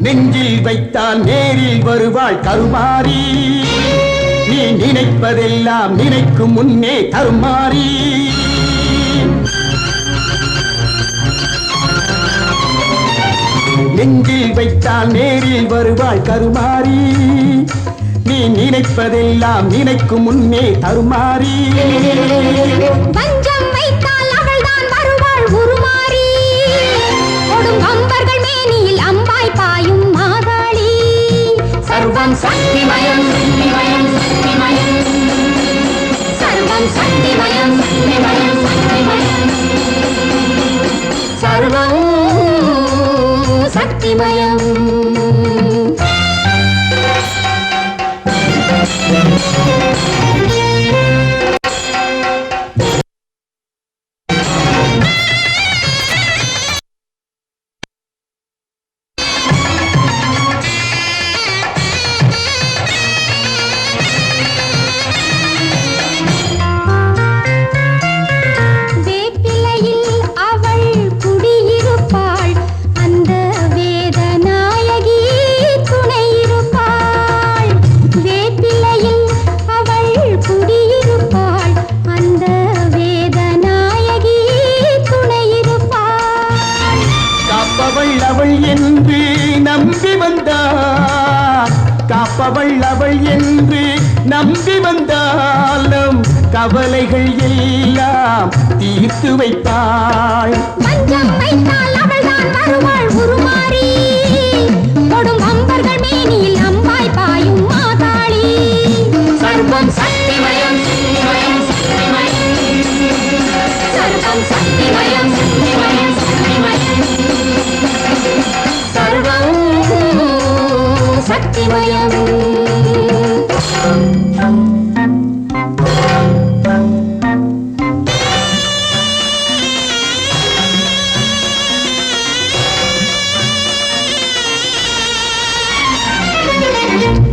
நெஞ்சில் வைத்தால் நேரில் வருவாள் கருமாறி. நீ நினைப்பதெல்லாம் நினைக்கும் முன்னே கருமாறி. நெஞ்சில் வைத்தால் நேரில் வருவாள் கருமாறி. நீ நினைப்பதெல்லாம் நினைக்கும் முன்னே தருமாறி சக்திமயம் வந்தார் காப்பவள் அவள் என்று நம்பி வந்தாலும் கவலைகள் எல்லாம் தீர்த்து வைப்பாள். பஞ்சம் வைத்தால் சக்திமயம்.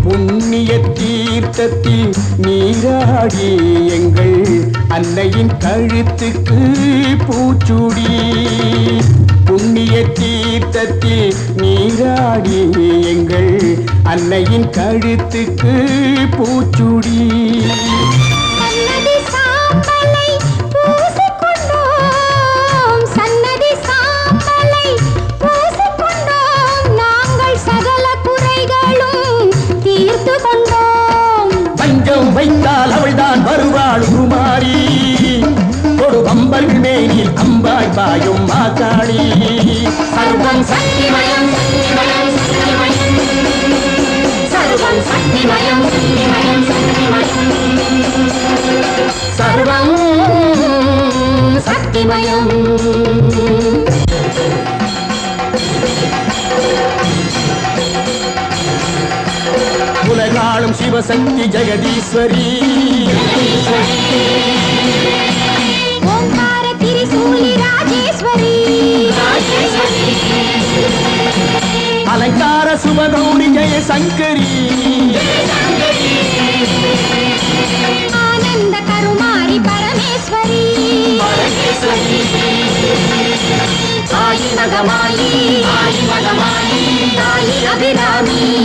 புண்ணிய தீர்த்தத்தில் நீராடி எங்கள் அன்னையின் கழுத்துக்கு பூச்சுடி. புண்ணிய தீர்த்தத்தில் நீராடி அன்னையின் கழுத்துக்கு பூச்சுடி. வைத்தால் அவள்தான் வருவாள் உருமாறி. கொடு அம்பல் மேனில் அம்பாய் பாயும் மாதாளி சர்வம் சக்திமயம் சக்திமயம் உலகாளும் சிவசக்தி ஜெகதீஸ்வரி. அலங்கார சுபகௌரி ஜெய சங்கரி. ఆయి మగమాయి ఆయి మగమాయి తాయి అభిరామి.